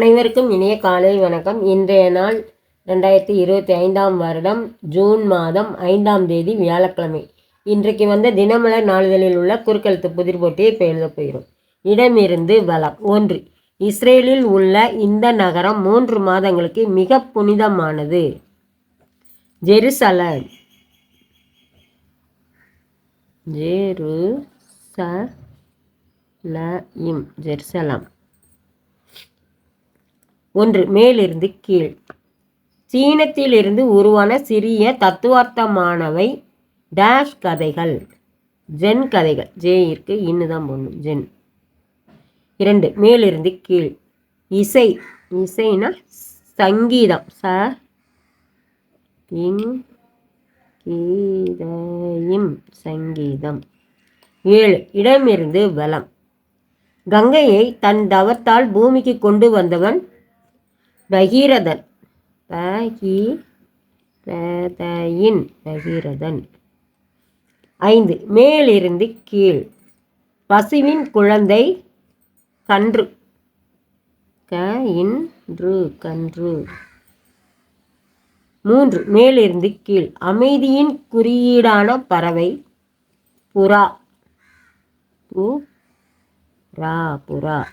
அனைவருக்கும் இணைய காலை வணக்கம். இன்றைய நாள் ரெண்டாயிரத்தி இருபத்தி ஐந்தாம் வருடம் ஜூன் மாதம் ஐந்தாம் தேதி வியாழக்கிழமை. இன்றைக்கு வந்த தினமலர் நாளிதழில் உள்ள குறுக்கெழுத்து புதிர் போட்டியை இப்போ எழுத போகிறோம். இடமிருந்து வளம் ஒன்று இஸ்ரேலில் உள்ள இந்த நகரம் மூன்று மாதங்களுக்கு மிக புனிதமானது. ஜெருசலம். ஜெரு ச ல இம் ஜெருசலம். ஒன்று மேலிருந்து கீழ். சீனத்திலிருந்து உருவான சிறிய தத்துவார்த்தமானவை டேஷ் கதைகள் ஜென் கதைகள். ஜே இருக்கு இன்னு தான் போடணும் ஜென். இரண்டு மேலிருந்து கீழ். இசை இசைனா சங்கீதம். ச கீதையும் சங்கீதம். ஏழு இடமிருந்து வலம். கங்கையை தன் தவத்தால் பூமிக்கு கொண்டு வந்தவன் பகீரதன். பகீரதயின் பகீரதன். ஐந்து மேலிருந்து கீழ். பசுவின் குழந்தை கன்று. க இன்று கன்று. மூன்று மேலிருந்து கீழ். அமைதியின் குறியீடான பறவை புறா. புறா புறா.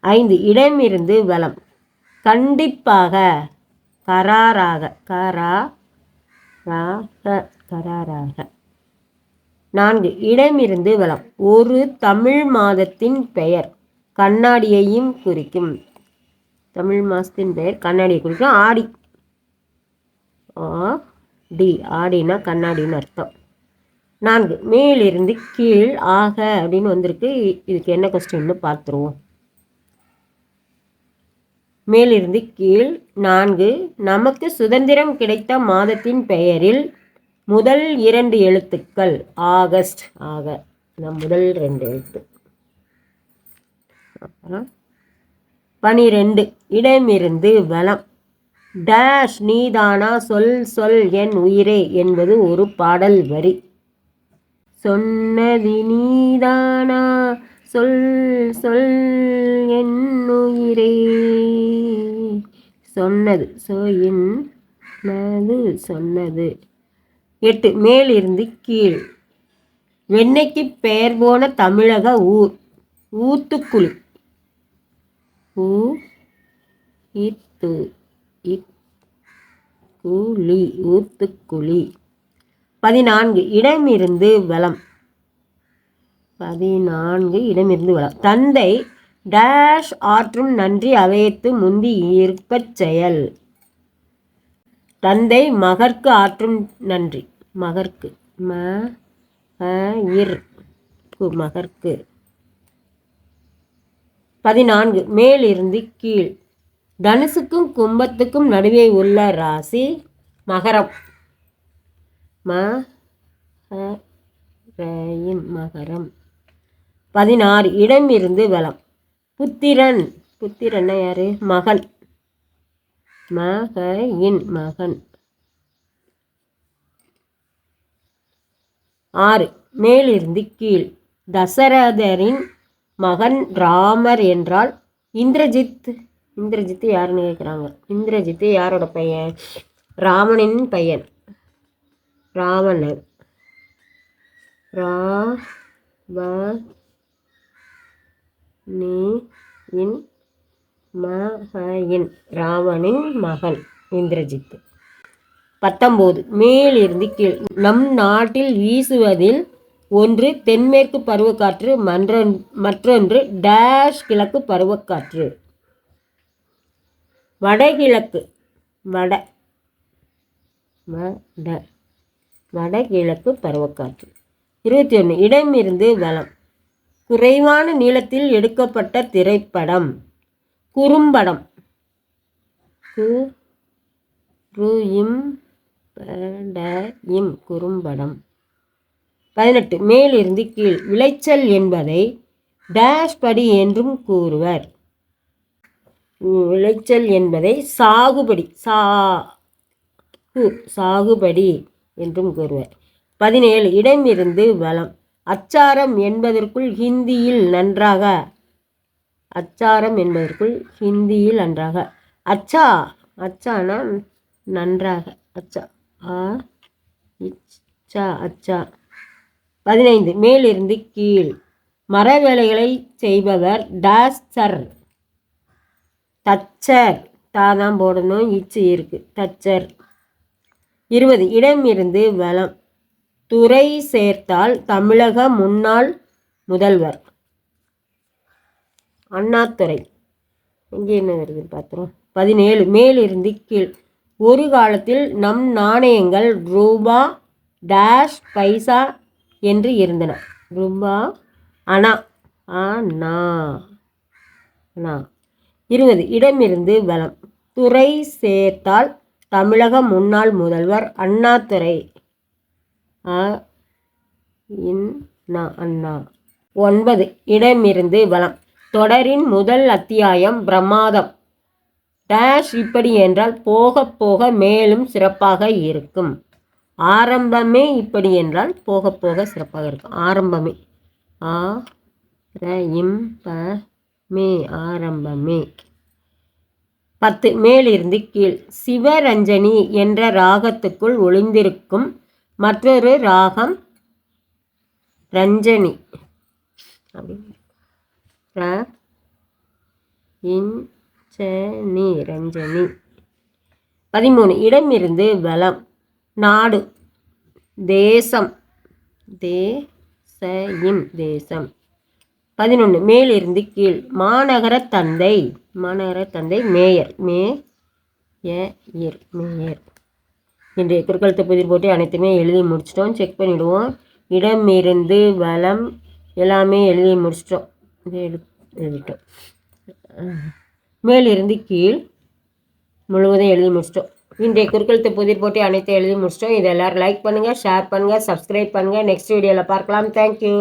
ஐந்து இடமிருந்து வலம். கண்டிப்பாக கராராக கரா ராக கராராக. நான்கு இடமிருந்து வளம். ஒரு தமிழ் மாதத்தின் பெயர் கண்ணாடியையும் குறிக்கும். தமிழ் மாதத்தின் பெயர் கண்ணாடியை குறிக்கும். ஆடி. ஆ டி. ஆடினா கண்ணாடின்னு அர்த்தம். நான்கு மேலிருந்து கீழ் ஆக அப்படின்னு வந்திருக்கு. இதுக்கு என்ன கொஸ்டின்னு பார்த்துருவோம். மேலிருந்து கீழ் நான்கு. நமக்கு சுதந்திரம் கிடைத்த மாதத்தின் பெயரில் முதல் இரண்டு எழுத்துக்கள். ஆகஸ்ட். ஆக நம் முதல் ரெண்டு எழுத்து. அப்புறம் பனிரெண்டு. இடமிருந்து வளம் டேஷ் நீதானா சொல் சொல் என் உயிரே என்பது ஒரு பாடல் வரி. சொன்னது நீதானா சொல் சொல் என் உயிரே. சொன்னது சொன்னது சொன்னது. எட்டு மேலிருந்து கீழ். வெண்ணெய்க்கு பெயர் போன தமிழக ஊர் ஊத்துக்குழி. ஊ இத்து இக்குழி ஊத்துக்குழி. பதினான்கு இடமிருந்து வளம் பதினான்கு இடமிருந்து வளம் தந்தை டேஷ் ஆற்றும் நன்றி அவையத்து முந்தி இருப்பச் செயல். தந்தை மகற்கு ஆற்றும் நன்றி. மகற்கு. ம இர். மகற்கு. பதினான்கு. மேலிருந்து கீழ். தனுசுக்கும் கும்பத்துக்கும் நடுவே உள்ள ராசி மகரம். ம மகரம். பதினாறு. இடம் இருந்து வளம் புத்திரன். புத்திரன்னா யாரு? மகன். மகையின் மகன். ஆறு. மேலிருந்து கீழ். தசரதரின் மகன் ராமர் என்றால் இந்திரஜித். இந்திரஜித் யாருன்னு கேட்குறாங்க இந்திரஜித் யாரோட பையன்? ராமனின் பையன். ராமன். ரா நீ இன் மகன் ராவணின் மகன் இந்திரஜித் பத்தொம்போது மேலிருந்து கீழ். நம் நாட்டில் வீசுவதில் ஒன்று தென்மேற்கு பருவக்காற்று மன்றொன் மற்றொன்று டேஷ் கிழக்கு பருவக்காற்று. வடகிழக்கு வட வட வடகிழக்கு பருவக்காற்று. இருபத்தி ஒன்று இடமிருந்து வளம் குறைவான நீளத்தில் எடுக்கப்பட்ட திரைப்படம். குறும்படம். இம் குறும்படம். பதினெட்டு. மேலிருந்து கீழ். விளைச்சல் என்பதை டேஷ் படி என்றும் கூறுவர். விளைச்சல் என்பதை சாகுபடி சா சாகுபடி என்றும் கூறுவர். பதினேழு. இடமிருந்து வளம். அச்சாரம் என்பதற்குள் ஹிந்தியில் நன்றாக. அச்சாரம் என்பதற்குள் ஹிந்தியில் நன்றாக. அச்சா அச்சானா நன்றாக. அச்சா ஆ இச்சா அச்சா. பதினைந்து மேலிருந்து கீழ். மர வேலைகளை செய்பவர் டாஸ்டர். தச்சர். தா தான் போடணும் இச்சு இருக்கு. தச்சர். இருபது இடம் இருந்து வளம் துறை சேர்த்தால் தமிழக முன்னாள் முதல்வர். அண்ணாத்துறை இங்கே என்ன வருது பார்த்துரும் பதினேழு மேலிருந்து கீழ். ஒரு காலத்தில் நம் நாணயங்கள் ரூபா டேஷ் பைசா என்று இருந்தன. ரூபா அணா அண்ணா அண்ணா இருபது இடமிருந்து பலம் துறை சேர்த்தால் தமிழக முன்னாள் முதல்வர் அண்ணாதுரை. அ இன் அண்ணா. ஒன்பது. இடமிருந்து வளம் தொடரின் முதல் அத்தியாயம் பிரமாதம். டேஷ் இப்படி என்றால் போக போக மேலும் சிறப்பாக இருக்கும். ஆரம்பமே இப்படி என்றால் போக போக சிறப்பாக இருக்கும். ஆரம்பமே. ஆ ர இம் ப மே. ஆரம்பமே. பத்து. மேலிருந்து கீழ். சிவரஞ்சனி என்ற ராகத்துக்குள் ஒளிந்திருக்கும் மற்றொரு ராகம் ரஞ்சனி. அப்படின்னு ரஞ்சனி. பதிமூணு இடமிருந்து வளம். நாடு தேசம். தேசம் தேசம். பதினொன்று மேலிருந்து கீழ். மாநகர தந்தை மாநகர தந்தை மேயர். மே ஏர் மேயர். இன்றைய குறுக்கழுத்து புதிர் போட்டு அனைத்துமே எழுதி முடிச்சிட்டோம். செக் பண்ணிவிடுவோம் இடம் இருந்து வளம் எல்லாமே எழுதி முடிச்சிட்டோம். எழு எழுதிட்டோம். மேலிருந்து கீழ் முழுவதும் எழுதி முடிச்சிட்டோம். இன்றைய குறுக்கழுத்து புதிர் போட்டு அனைத்தையும் எழுதி முடிச்சிட்டோம். இதை எல்லோரும் லைக் பண்ணுங்கள் ஷேர் பண்ணுங்கள் சப்ஸ்கிரைப் பண்ணுங்கள் நெக்ஸ்ட் வீடியோவில் பார்க்கலாம். தேங்க்யூ